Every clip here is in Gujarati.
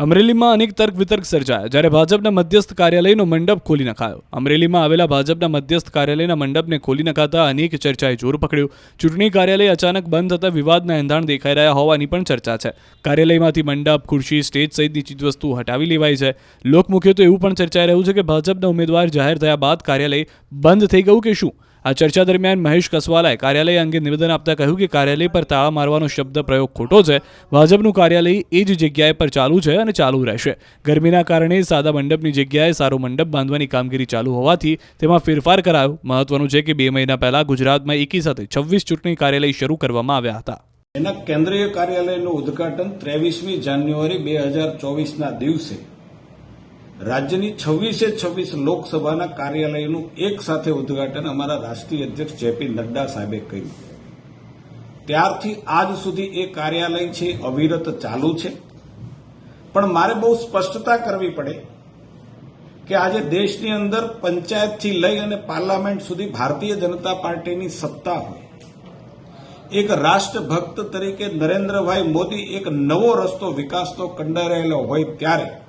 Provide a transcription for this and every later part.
અમરેલીમાં અનેક તર્ક વિતર્ક સર્જાયા, જ્યારે ભાજપના મધ્યસ્થ કાર્યાલયનો મંડપ ખોલી નખાયો. અમરેલીમાં આવેલા ભાજપના મધ્યસ્થ કાર્યાલયના મંડપને ખોલી નખાતા અનેક ચર્ચાએ જોર પકડ્યું. ચૂંટણી કાર્યાલય અચાનક બંધ થતા વિવાદના એંધાણ દેખાઈ રહ્યા હોવાની પણ ચર્ચા છે. કાર્યાલયમાંથી મંડપ, ખુરશી, સ્ટેજ સહિતની ચીજવસ્તુ હટાવી લેવાઈ છે. લોકમુખ્ય તો એવું પણ ચર્ચાઈ રહ્યું છે કે ભાજપના ઉમેદવાર જાહેર થયા બાદ કાર્યાલય બંધ થઈ ગયું કે શું? આ ચર્ચા દરમિયાન મહેશ કસવાલાએ કાર્યાલય અંગે નિવેદન આપતા કહ્યું કે કાર્યાલય પર તાળા મારવાનો શબ્દ પ્રયોગ ખોટો છે. ભાજપનું કાર્યાલય એ જ જગ્યાએ પર ચાલુ છે અને ચાલુ રહેશે. ગરમીના કારણે સાદા મંડપની જગ્યાએ સારો મંડપ બાંધવાની કામગીરી ચાલુ હોવાથી તેમાં ફેરફાર કરાયો. મહત્વનું છે કે બે મહિના પહેલા ગુજરાતમાં એકી સાથે છવ્વીસ ચૂંટણી કાર્યાલય શરૂ કરવામાં આવ્યા હતા. એના કેન્દ્રીય કાર્યાલયનું ઉદઘાટન ત્રેવીસમી જાન્યુઆરી બે હજાર ચોવીસના દિવસે રાજ્યની છવ્વીસે છવ્વીસ લોકસભાના કાર્યાલયનું એક સાથે ઉદ્ઘાટન અમારા રાષ્ટ્રીય અધ્યક્ષ જેપી નડ્ડા સાહેબે કર્યું. ત્યારથી આજ સુધી એ કાર્યાલય છે, અવિરત ચાલુ છે. પણ મારે બહુ સ્પષ્ટતા કરવી પડે કે આજે દેશની અંદર પંચાયતથી લઈ અને પાર્લામેન્ટ સુધી ભારતીય જનતા પાર્ટીની સત્તા હોય. એક રાષ્ટ્રભક્ત તરીકે નરેન્દ્રભાઈ મોદી એક નવો રસ્તો વિકાસનો કંડારેલો હોય ત્યારે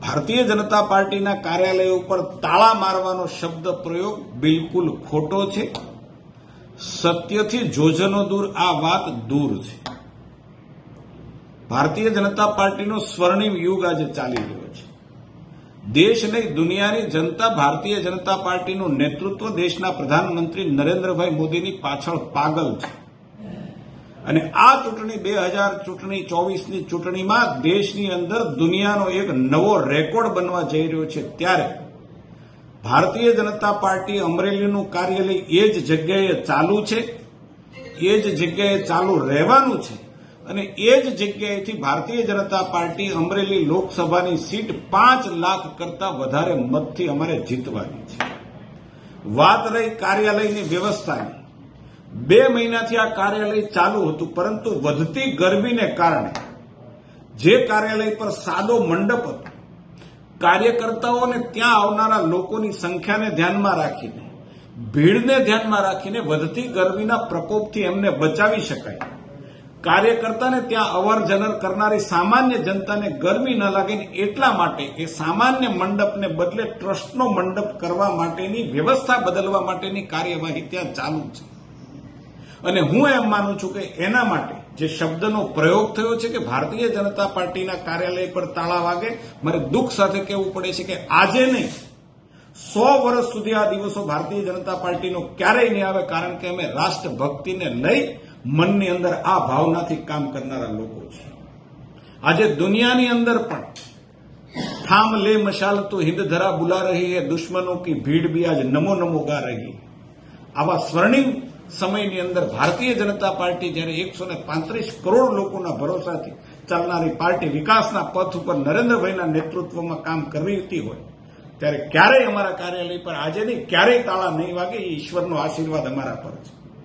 ભારતીય જનતા પાર્ટીના કાર્યાલય ઉપર તાળા મારવાનો શબ્દ પ્રયોગ બિલકુલ ખોટો છે. સત્યથી જોજનો દૂર આ વાત દૂર છે. ભારતીય જનતા પાર્ટીનો સ્વર્ણિમ યુગ આજે ચાલી રહ્યો છે. દેશ નહીં, દુનિયાની જનતા ભારતીય જનતા પાર્ટીનું નેતૃત્વ દેશના પ્રધાનમંત્રી નરેન્દ્રભાઈ મોદીની પાછળ પાગલ છે. અને આ ચૂંટણી બે હજાર ચૂંટણી ચોવીસની ચૂંટણીમાં દેશની અંદર દુનિયાનો એક નવો રેકોર્ડ બનવા જઈ રહ્યો છે ત્યારે ભારતીય જનતા પાર્ટી અમરેલીનું કાર્યાલય એ જ જગ્યાએ ચાલુ છે, એ જ જગ્યાએ ચાલુ રહેવાનું છે અને એ જ જગ્યાએથી ભારતીય જનતા પાર્ટી અમરેલી લોકસભાની સીટ પાંચ લાખ કરતા વધારે મતથી અમારે જીતવાની છે. વાત રહી કાર્યાલયની વ્યવસ્થાની. બે મહિનાથી આ કાર્યાલય ચાલુ હતું, પરંતુ વધતી ગરમીને કારણે જે કાર્યાલય પર સાદો મંડપ હતો, કાર્યકર્તાઓને ત્યાં આવનારા લોકોની સંખ્યાને ધ્યાનમાં રાખીને, ભીડને ધ્યાનમાં રાખીને વધતી ગરમીના પ્રકોપથી એમને બચાવી શકાય. કાર્યકર્તાને ત્યાં અવર જનર કરનારી સામાન્ય જનતાને ગરમી ન લાગે એટલા માટે એ સામાન્ય મંડપને બદલે ટ્રસ્ટનો મંડપ કરવા માટેની વ્યવસ્થા બદલવા માટેની કાર્યવાહી ત્યાં ચાલુ છે. અને હું એમ માનું છું કે એના માટે જે શબ્દનો પ્રયોગ થયો છે કે ભારતીય જનતા પાર્ટીના કાર્યાલય પર તાળા વાગે, મારે દુઃખ સાથે કહેવું પડે છે કે આજે નહીં, સો વર્ષ સુધી આ દિવસો ભારતીય જનતા પાર્ટીનો ક્યારેય નહીં આવે કારણ કે અમે રાષ્ટ્રભક્તિને લઈ મનની અંદર આ ભાવનાથી કામ કરનારા લોકો છે આજે દુનિયાની અંદર પણ થામ લે મશાલ તો હિંદ ધરા બુલા રહી હે, દુશ્મનો કી ભીડ બી આજ નમો નમો ગા રહી આવા સ્વર્ણિમ સમયની અંદર ભારતીય જનતા પાર્ટી જ્યારે એકસો પાંત્રીસ કરોડ લોકોના ભરોસાથી ચાલનારી પાર્ટી વિકાસના પથ ઉપર નરેન્દ્રભાઈના નેતૃત્વમાં કામ કરી રહી હોય, ત્યારે ક્યારેય અમારા કાર્યાલય પર આજે નહીં, ક્યારેય તાળા નહીં વાગે એ ઈશ્વરનો આશીર્વાદ અમારા પર છે.